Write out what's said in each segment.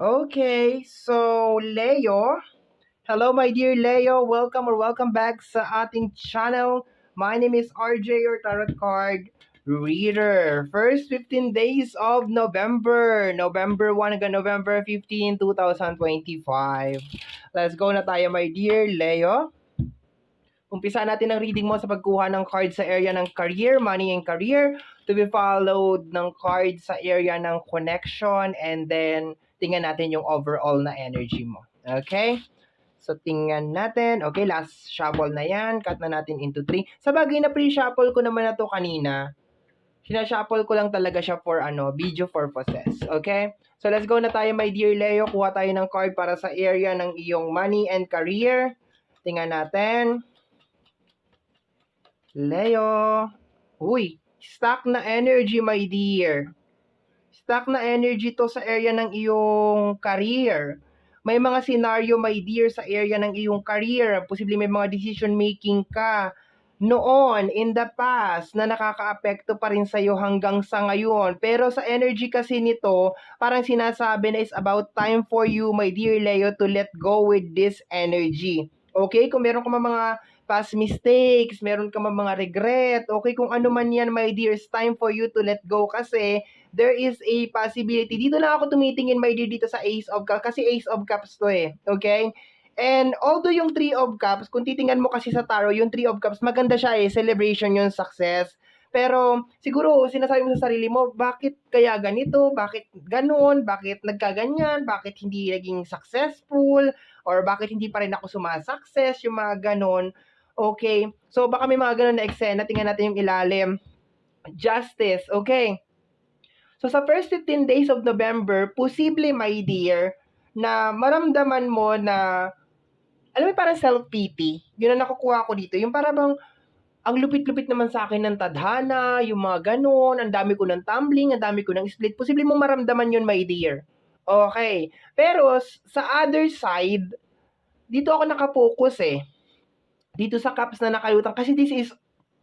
Okay, so Leo. Hello my dear Leo, welcome or welcome back sa ating channel. My name is RJ, your tarot card reader. First 15 days of November. November 1 hanggang November 15, 2025. Let's go na tayo my dear Leo. Umpisa natin ang reading mo sa pagkuha ng card sa area ng career, money and career, to be followed ng card sa area ng connection, and then tingnan natin yung overall na energy mo. Okay? So, tingnan natin. Okay, last shuffle na yan. Cut na natin into 3. Sa bagay na pre-shuffle ko naman na to kanina, sinashuffle ko lang talaga siya for ano, video purposes. Okay? So, let's go na tayo, my dear Leo. Kuha tayo ng card para sa area ng iyong money and career. Tingnan natin. Leo. Uy, stuck na energy, my dear. Stuck na energy to sa area ng iyong career. May mga scenario, my dear, sa area ng iyong career. Posible may mga decision making ka noon, in the past, na nakaka-apekto pa rin sa'yo hanggang sa ngayon. Pero sa energy kasi nito, parang sinasabi na is about time for you, my dear Leo, to let go with this energy. Okay? Kung meron ka mga past mistakes, meron ka mga regret, okay, kung ano man yan, my dear, it's time for you to let go kasi there is a possibility. Dito na ako tumitingin, my dear, dito sa Ace of Cups, kasi Ace of Cups to eh, okay? And although yung Three of Cups, kung titingnan mo kasi sa tarot, yung Three of Cups, maganda siya eh, celebration yung success. Pero siguro sinasabi mo sa sarili mo, bakit kaya ganito? Bakit ganoon? Bakit nagkaganyan? Bakit hindi naging successful? Or bakit hindi pa rin ako sumasukses? Yung mga ganon. Okay? So, baka may mga ganun na eksena. Tingnan natin yung ilalim. Justice. Okay? So, sa first 15 days of November, posible, my dear, na maramdaman mo na, alam mo, parang self-pity. Yun ang nakukuha ko dito. Yung parang bang, ang lupit-lupit naman sa akin ng tadhana, yung mga ganun, ang dami ko ng tumbling, ang dami ko ng split. Posible mo maramdaman yun, my dear. Okay. Pero, sa other side, dito ako nakapokus eh dito sa cups na nakalutang kasi this is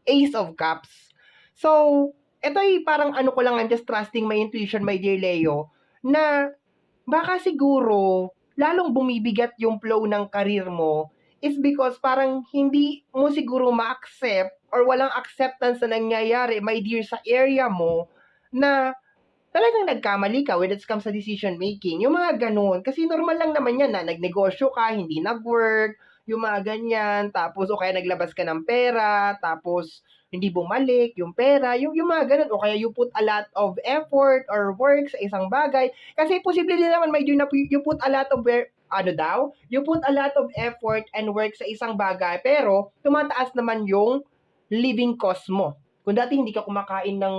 ace of cups. So, ito ay parang ano ko lang, I'm just trusting my intuition, my dear Leo, na baka siguro lalong bumibigat yung flow ng karir mo is because parang hindi mo siguro ma-accept or walang acceptance na nangyayari, my dear, sa area mo na talagang nagkamali ka when it comes sa decision making. Yung mga ganun. Kasi normal lang naman yan na nagnegosyo ka, hindi nag-work, yung mga ganyan, tapos o kaya naglabas ka ng pera, tapos hindi bumalik yung pera, yung, yung mga ganun, o kaya you put a lot of effort or work sa isang bagay. Kasi posible din naman may na you put a lot of ano daw, you put a lot of effort and work sa isang bagay, pero tumataas naman yung living cost mo. Kung dati hindi ka kumakain ng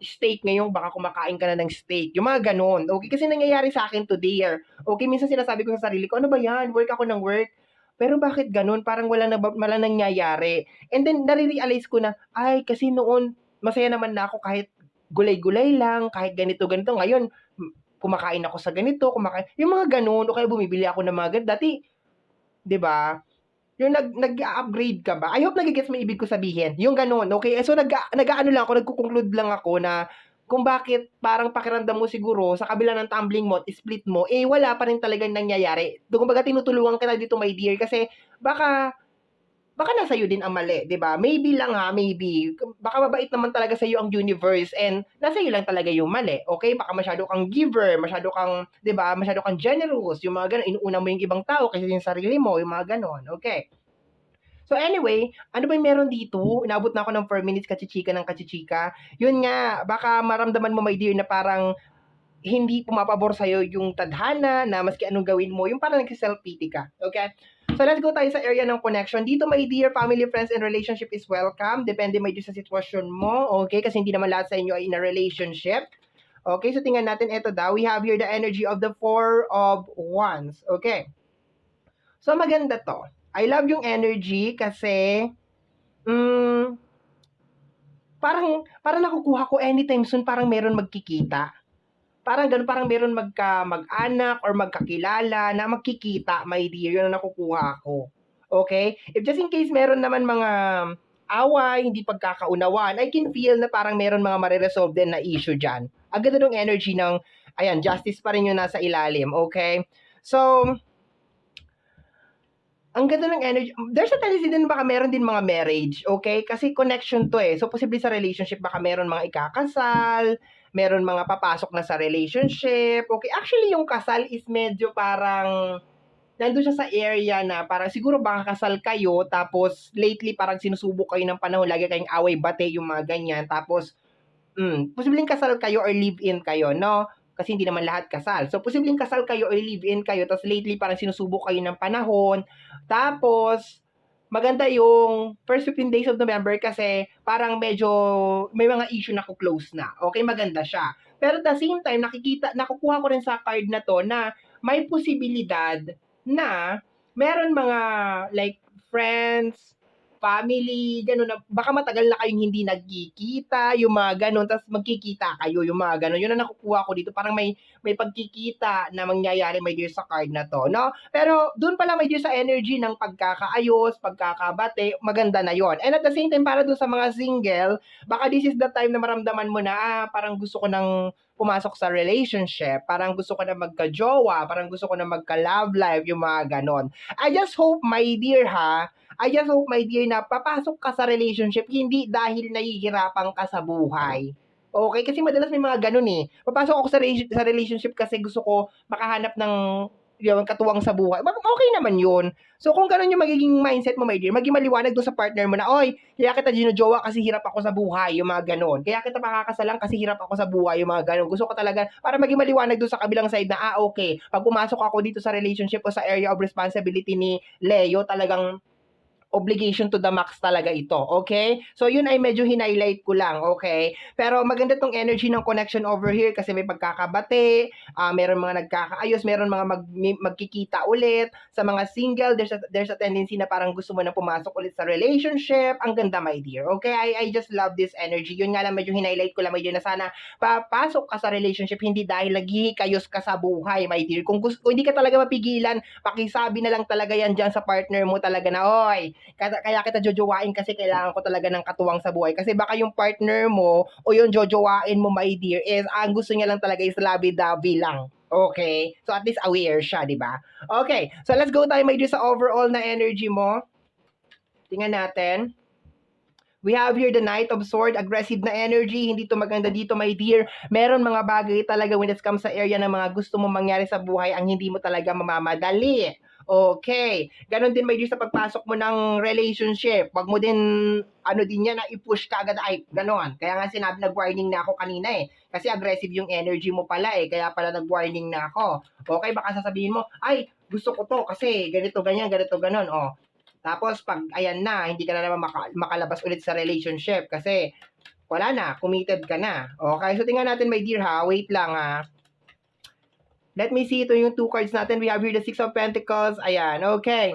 steak ngayon, baka kumakain ka na ng steak. Yung mga ganun. Okay, kasi nangyayari sa akin today. Okay, minsan sinasabi ko sa sarili ko, ano ba yan? Work ako ng work pero bakit ganun? Parang wala na wala nangyayari. And then nare-realize ko na ay kasi noon masaya naman na ako kahit gulay-gulay lang, kahit ganito ganito. Ngayon kumakain ako sa ganito, kumakain. Yung mga ganun, o kaya bumibili ako ng mga ganito. Dati, 'di ba? Yung nag nag-upgrade ka ba? I hope nagigets mo ibig ko sabihin. Yung ganun, okay? So nag nag-ano lang ako, nagko-conclude lang ako na kung bakit parang pakiramdam mo siguro sa kabila ng tumbling mo split mo, eh wala pa rin talagang nangyayari. Kumbaga tinutulungan kita dito my dear kasi baka baka nasa iyo din ang mali, 'di ba? Maybe lang ha, maybe. Baka mabait naman talaga sa iyo ang universe and nasa iyo lang talaga yung mali. Okay? Baka masyado kang giver, masyado kang, 'di ba? Masyado kang generous, yung mga ganun, inuuna mo yung ibang tao kasi yung sarili mo, yung mga ganun. Okay? So anyway, ano ba yung meron dito? Inabot na ako ng 4 minutes kachichika ng kachichika. Yun nga, baka maramdaman mo my dear na parang hindi pumapabor sa'yo yung tadhana na maski anong gawin mo, yung parang nagsiself-pity ka. Okay? So let's go tayo sa area ng connection. Dito my dear, family, friends, and relationship is welcome. Depende my sa sitwasyon mo. Okay? Kasi hindi naman lahat sa inyo ay in a relationship. Okay? So tingnan natin ito daw. We have here the energy of the four of wands. Okay? So maganda to. I love yung energy kasi mm, parang parang nakukuha ko anytime soon parang meron magkikita. Parang ganun, parang meron magka mag-anak or magkakilala na magkikita, my dear, yun ang nakukuha ko. Okay? If just in case meron naman mga away, hindi pagkakaunawaan, I can feel na parang meron mga mariresolve din na issue dyan. Agad na energy ng Ayan, justice pa rin yung nasa ilalim, okay? So, ang ganda ng energy. There's a tendency din baka meron din mga marriage, okay? Kasi connection to eh. So, posible sa relationship, baka meron mga ikakasal, meron mga papasok na sa relationship. Okay, actually, yung kasal is medyo parang nandun siya sa area na parang siguro baka kasal kayo, tapos lately parang sinusubok kayo ng panahon, lagi kayong away bate, yung mga ganyan. Tapos, mm, posibleng kasal kayo or live-in kayo, no? Kasi hindi naman lahat kasal. So, posibleng kasal kayo or live-in kayo, tapos lately parang sinusubok kayo ng panahon. Tapos, maganda yung first 15 days of November kasi parang medyo may mga issue na close na. Okay, maganda siya. Pero at the same time, nakikita, nakukuha ko rin sa card na to na may posibilidad na meron mga like friends, family, gano'n na, baka matagal na kayong hindi nagkikita, yung mga gano'n, tapos magkikita kayo, yung mga gano'n. Yun ang nakukuha ko dito, parang may, may pagkikita na mangyayari, may dear, sa card na to, no? Pero, doon pala, may dear, sa energy ng pagkakaayos, pagkakabate, maganda na yon And at the same time, para doon sa mga single, baka this is the time na maramdaman mo na, ah, parang gusto ko ng pumasok sa relationship, parang gusto ko na magka-jowa, parang gusto ko na magka-love life, yung mga ganon. I just hope, my dear ha, I just hope, my dear, na papasok ka sa relationship hindi dahil nahihirapan ka sa buhay. Okay? Kasi madalas may mga ganun eh. Papasok ako sa, sa relationship kasi gusto ko makahanap ng yung katuwang sa buhay. Okay naman yun. So, kung ganun yung magiging mindset mo, my dear, maging maliwanag doon sa partner mo na, oy, kaya kita ginojowa kasi hirap ako sa buhay, yung mga ganun. Kaya kita makakasalang kasi hirap ako sa buhay, yung mga ganun. Gusto ko talaga, para maging maliwanag doon sa kabilang side na, ah, okay, pag pumasok ako dito sa relationship o sa area of responsibility ni Leo, talagang obligation to the max talaga ito, okay? So, yun ay medyo hinighlight ko lang, okay? Pero maganda tong energy ng connection over here kasi may pagkakabate, uh, meron mga nagkakaayos, meron mga mag, magkikita ulit. Sa mga single, there's a, there's a tendency na parang gusto mo na pumasok ulit sa relationship. Ang ganda, my dear, okay? I, I just love this energy. Yun nga lang, medyo hinighlight ko lang, dear, na sana papasok ka sa relationship, hindi dahil naghihikayos ka sa buhay, my dear. Kung, gusto, kung hindi ka talaga mapigilan, pakisabi na lang talaga yan dyan sa partner mo talaga na, oy, kaya, kaya kita jojowain kasi kailangan ko talaga ng katuwang sa buhay. Kasi baka yung partner mo o yung jojowain mo, my dear, is ang gusto niya lang talaga is labi-dabi lang. Okay? So at least aware siya, di ba? Okay. So let's go tayo, my dear, sa overall na energy mo. Tingnan natin. We have here the Knight of Sword, aggressive na energy, hindi to maganda dito, my dear. Meron mga bagay talaga when it comes sa area ng mga gusto mo mangyari sa buhay ang hindi mo talaga mamamadali. Okay. Ganon din may sa pagpasok mo ng relationship. Wag mo din, ano din yan, na i-push ka agad. Ay, ganon. Kaya nga sinabi, nag-warning na ako kanina eh. Kasi aggressive yung energy mo pala eh. Kaya pala nag-warning na ako. Okay, baka sasabihin mo, ay, gusto ko to kasi ganito, ganyan, ganito, ganon. Oh. Tapos, pag ayan na, hindi ka na naman maka- makalabas ulit sa relationship kasi wala na, committed ka na. Okay, so tingnan natin my dear ha, wait lang ha. Let me see. Ito yung two cards natin. We have here the Six of Pentacles. Ayan. Okay.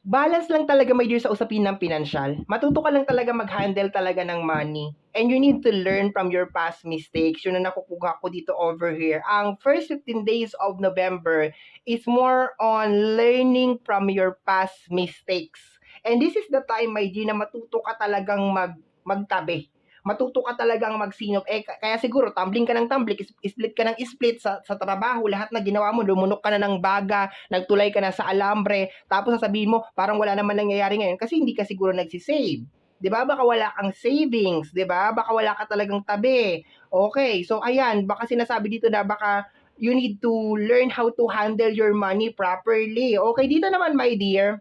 Balance lang talaga, my dear, sa usapin ng pinansyal. Matuto ka lang talaga mag-handle talaga ng money. And you need to learn from your past mistakes. Yun na nakukuha ko dito over here. Ang first 15 days of November is more on learning from your past mistakes. And this is the time, my dear, na matuto ka talagang mag magtabi matuto ka talagang magsinop. Eh, kaya siguro, tumbling ka ng tumbling, split ka ng split sa, sa trabaho, lahat na ginawa mo, lumunok ka na ng baga, nagtulay ka na sa alambre, tapos sasabihin mo, parang wala naman nangyayari ngayon kasi hindi ka siguro nagsisave. 'di ba? Baka wala kang savings, 'di ba? Baka wala ka talagang tabi. Okay, so ayan, baka sinasabi dito na baka you need to learn how to handle your money properly. Okay, dito naman, my dear.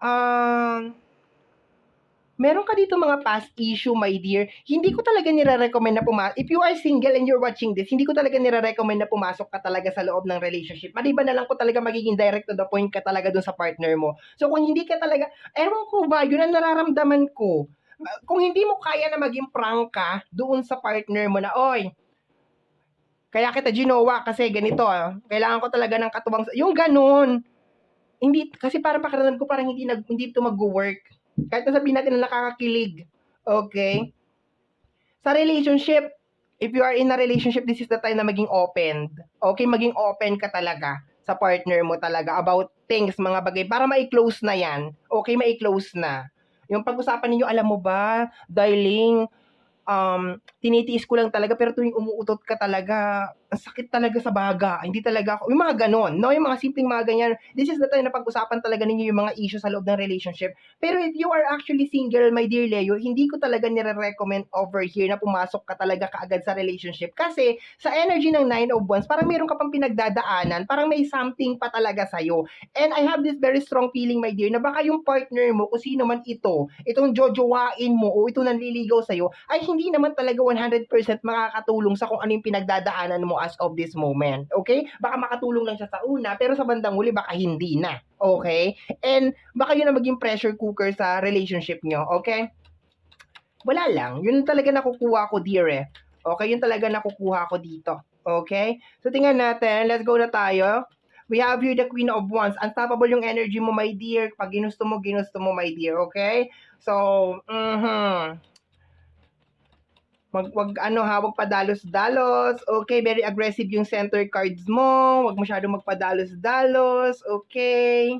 Um, uh, meron ka dito mga past issue, my dear, hindi ko talaga nire-recommend na pumasok. If you are single and you're watching this, hindi ko talaga nire-recommend na pumasok ka talaga sa loob ng relationship. Maliban na lang ko talaga magiging direct to the point ka talaga dun sa partner mo. So kung hindi ka talaga, ewan ko ba, yun ang nararamdaman ko. Kung hindi mo kaya na maging prank ka doon sa partner mo na, oy, kaya kita ginawa kasi ganito, ah. kailangan ko talaga ng katuwang, yung ganun. Hindi, kasi parang pakiramdam ko parang hindi, nag, hindi ito mag-work kahit na sabihin natin na nakakakilig. Okay? Sa relationship, if you are in a relationship, this is the time na maging open. Okay, maging open ka talaga sa partner mo talaga about things, mga bagay, para ma-close na yan. Okay, ma-close na. Yung pag-usapan ninyo, alam mo ba, darling, um, tinitiis ko lang talaga pero tuwing umuutot ka talaga, ang sakit talaga sa baga. Hindi talaga ako, yung mga ganon, no? Yung mga simpleng mga ganyan. This is the time na pag-usapan talaga ninyo yung mga issues sa loob ng relationship. Pero if you are actually single, my dear Leo, hindi ko talaga nire-recommend over here na pumasok ka talaga kaagad sa relationship. Kasi sa energy ng Nine of Wands, parang meron ka pang pinagdadaanan, parang may something pa talaga sa'yo. And I have this very strong feeling, my dear, na baka yung partner mo, kung sino man ito, itong jojowain mo o ito nanliligaw sa'yo, ay hindi naman talaga 100% makakatulong sa kung ano yung pinagdadaanan mo as of this moment. Okay? Baka makatulong lang siya sa una, pero sa bandang huli, baka hindi na. Okay? And baka yun na maging pressure cooker sa relationship nyo. Okay? Wala lang. Yun talaga nakukuha ko, dear eh. Okay? Yun talaga nakukuha ko dito. Okay? So, tingnan natin. Let's go na tayo. We have here the Queen of Wands. Unstoppable yung energy mo, my dear. Pag ginusto mo, ginusto mo, my dear. Okay? So, mhm. Mag, wag ano ha, wag padalos-dalos. Okay, very aggressive yung center cards mo. Wag masyadong magpadalos-dalos. Okay.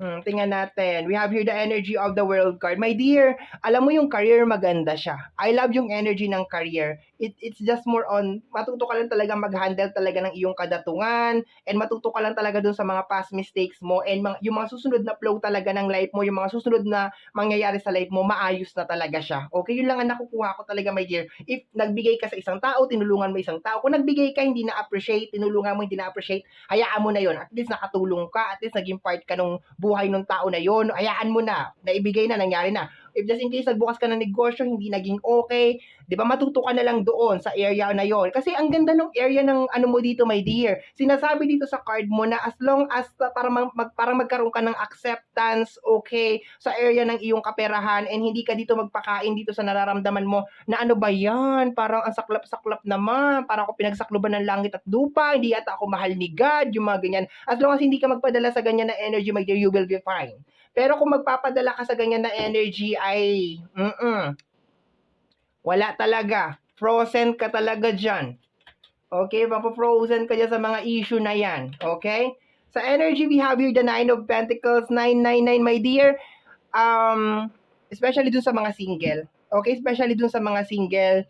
Hmm, tingnan natin. We have here the energy of the world card. My dear, alam mo yung career maganda siya. I love yung energy ng career. It, it's just more on, matuto ka lang talaga mag-handle talaga ng iyong kadatungan and matuto ka lang talaga dun sa mga past mistakes mo and mga, yung mga susunod na flow talaga ng life mo, yung mga susunod na mangyayari sa life mo, maayos na talaga siya. Okay, yun lang ang nakukuha ko talaga, my dear. If nagbigay ka sa isang tao, tinulungan mo isang tao. Kung nagbigay ka, hindi na-appreciate, tinulungan mo, hindi na-appreciate, hayaan mo na yun. At least nakatulong ka, at least naging part ka nung buhay ng tao na yon hayaan mo na, naibigay na, nangyari na. If just in case nagbukas ka ng negosyo, hindi naging okay, 'di ba? Matuto ka na lang doon sa area na yon. Kasi ang ganda ng area ng ano mo dito, my dear. Sinasabi dito sa card mo na as long as uh, para mag, mag, para magkaroon ka ng acceptance, okay, sa area ng iyong kaperahan and hindi ka dito magpakain dito sa nararamdaman mo na ano ba 'yan? Parang ang saklap-saklap naman, parang ako pinagsakloban ng langit at lupa, hindi yata ako mahal ni God, yung mga ganyan. As long as hindi ka magpadala sa ganyan na energy, my dear, you will be fine. Pero kung magpapadala ka sa ganyan na energy ay, mm wala talaga. Frozen ka talaga dyan. Okay, mapofrozen ka dyan sa mga issue na yan. Okay? Sa energy, we have here the Nine of Pentacles, 999, my dear. Um, especially dun sa mga single. Okay, especially dun sa mga single,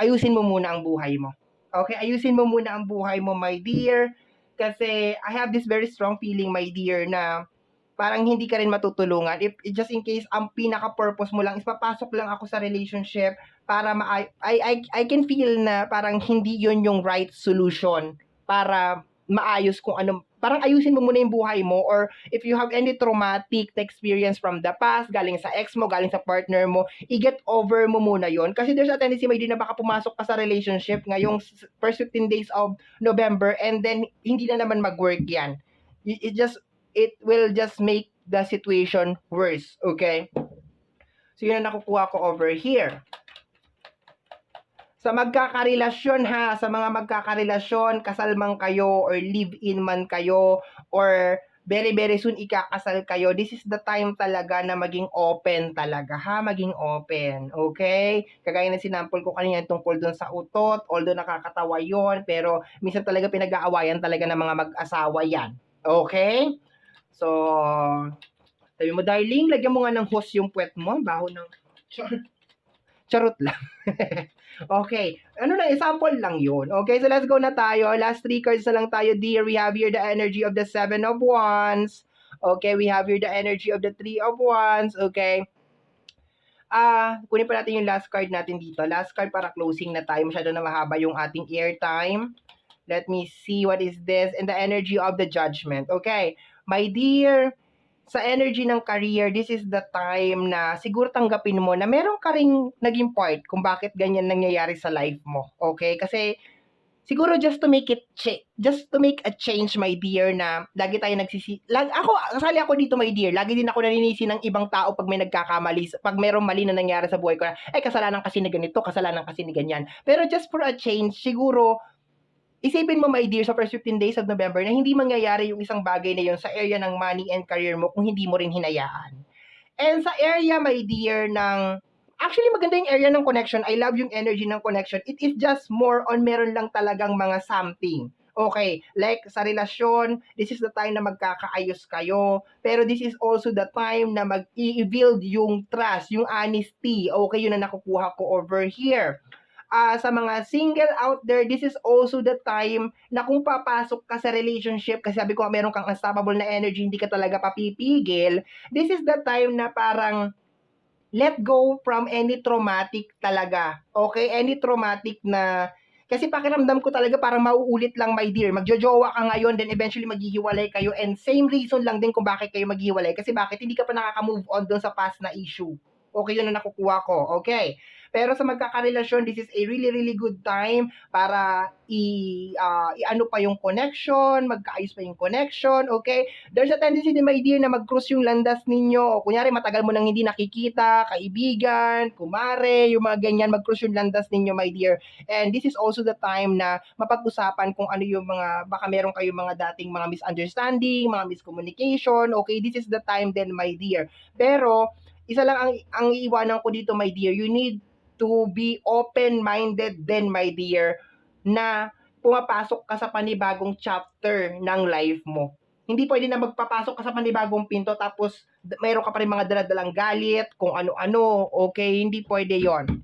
ayusin mo muna ang buhay mo. Okay, ayusin mo muna ang buhay mo, my dear. Kasi I have this very strong feeling, my dear, na parang hindi ka rin matutulungan. If just in case ang pinaka-purpose mo lang is papasok lang ako sa relationship para ma I, I I can feel na parang hindi 'yon yung right solution para maayos kung ano parang ayusin mo muna yung buhay mo or if you have any traumatic experience from the past, galing sa ex mo, galing sa partner mo, i-get over mo muna yon Kasi there's a tendency may din na baka pumasok ka sa relationship ngayong first 15 days of November and then hindi na naman mag-work yan. It just it will just make the situation worse. Okay? So, yun ang nakukuha ko over here. Sa magkakarelasyon ha, sa mga magkakarelasyon, kasal man kayo or live-in man kayo or very very soon ikakasal kayo, this is the time talaga na maging open talaga ha, maging open, okay? Kagaya na sinampol ko kanina tungkol dun sa utot, although nakakatawa yon pero minsan talaga pinag-aawayan talaga ng mga mag-asawa yan, okay? So, sabi mo, darling, lagyan mo nga ng hose yung puwet mo. Baho ng... Char- Charot lang. okay. Ano na, example lang yun. Okay, so let's go na tayo. Last three cards na lang tayo, dear. We have here the energy of the Seven of Wands. Okay, we have here the energy of the Three of Wands. Okay. Ah, uh, kunin pa natin yung last card natin dito. Last card para closing na tayo. Masyado na mahaba yung ating airtime. Let me see what is this. And the energy of the judgment. Okay. My dear, sa energy ng career, this is the time na siguro tanggapin mo na meron ka ring naging part kung bakit ganyan nangyayari sa life mo. Okay? Kasi siguro just to make it ch- just to make a change my dear na lagi tayo nagsisi lag ako kasali ako dito my dear lagi din ako naninisi ng ibang tao pag may nagkakamali pag merong mali na nangyari sa buhay ko na ay kasalanan kasi ni ganito kasalanan kasi ni ganyan pero just for a change siguro Isipin mo, my dear, sa first 15 days of November na hindi mangyayari yung isang bagay na yun sa area ng money and career mo kung hindi mo rin hinayaan. And sa area, my dear, ng Actually, maganda yung area ng connection. I love yung energy ng connection. It is just more on meron lang talagang mga something. Okay, like sa relasyon, this is the time na magkakaayos kayo. Pero this is also the time na mag-i-build yung trust, yung honesty. Okay, yun na nakukuha ko over here. Ah, sa mga single out there, this is also the time na kung papasok ka sa relationship, kasi sabi ko meron kang unstoppable na energy, hindi ka talaga papipigil, this is the time na parang let go from any traumatic talaga. Okay? Any traumatic na kasi pakiramdam ko talaga parang mauulit lang, my dear. Magjojowa ka ngayon, then eventually maghihiwalay kayo. And same reason lang din kung bakit kayo maghihiwalay. Kasi bakit hindi ka pa nakaka-move on doon sa past na issue. Okay, yun na nakukuha ko. Okay. Pero sa magkakarelasyon, this is a really, really good time para i, ah, i-ano pa yung connection, magkaayos pa yung connection, okay? There's a tendency din, my dear, na mag-cross yung landas ninyo. O kunyari, matagal mo nang hindi nakikita, kaibigan, kumare, yung mga ganyan, mag-cross yung landas ninyo, my dear. And this is also the time na mapag-usapan kung ano yung mga, baka meron kayong mga dating mga misunderstanding, mga miscommunication, okay? This is the time then, my dear. Pero, isa lang ang, ang iiwanan ko dito, my dear, you need to be open-minded then, my dear, na pumapasok ka sa panibagong chapter ng life mo. Hindi pwede na magpapasok ka sa panibagong pinto tapos mayroon ka pa rin mga daladalang galit, kung ano-ano, okay? Hindi pwede yon.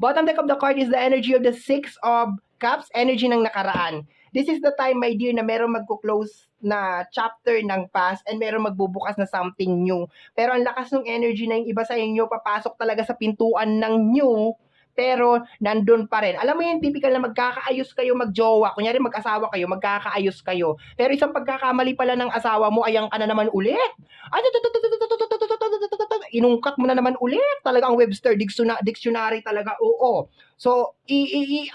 Bottom deck of the card is the energy of the Six of Cups, energy ng nakaraan. This is the time, my dear, na meron magko-close na chapter ng past and meron magbubukas na something new. Pero ang lakas ng energy na yung iba sa inyo, papasok talaga sa pintuan ng new, pero nandun pa rin. Alam mo yung typical na magkakaayos kayo magjowa. Kunyari mag-asawa kayo, magkakaayos kayo. Pero isang pagkakamali pala ng asawa mo, ayang ka na naman ulit. Inungkat mo na naman ulit. Talaga ang Webster Dictiona- Dictionary talaga. Oo. So,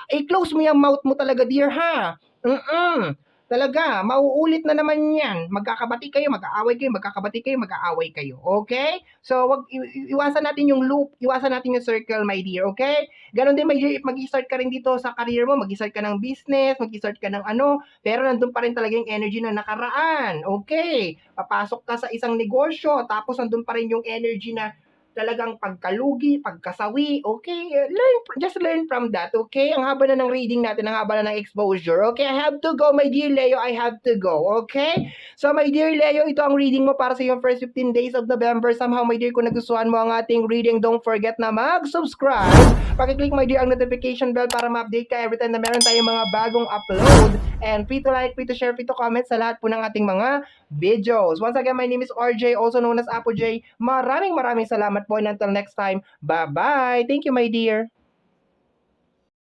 i-close mo yung mouth mo talaga, dear, ha? Mm-mm. Talaga, mauulit na naman yan. Magkakabati kayo, mag-aaway kayo, magkakabati kayo, mag-aaway kayo. Okay? So, wag iwasan natin yung loop, iwasan natin yung circle, my dear. Okay? Ganon din, my dear, if mag-start ka rin dito sa career mo, mag-start ka ng business, mag-start ka ng ano, pero nandun pa rin talaga yung energy na nakaraan. Okay? Papasok ka sa isang negosyo, tapos nandun pa rin yung energy na talagang pagkalugi, pagkasawi, okay? Learn, just learn from that, okay? Ang haba na ng reading natin, ang haba na ng exposure, okay? I have to go, my dear Leo, I have to go, okay? So, my dear Leo, ito ang reading mo para sa yung first 15 days of November. Somehow, my dear, kung nagustuhan mo ang ating reading, don't forget na mag-subscribe. Pakiclick, my dear, ang notification bell para ma-update ka every time na meron tayong mga bagong upload. And free to like, free to share, free to comment sa lahat po ng ating mga videos. Once again, my name is RJ, also known as Apo J. Maraming maraming salamat po and until next time, bye-bye. Thank you, my dear.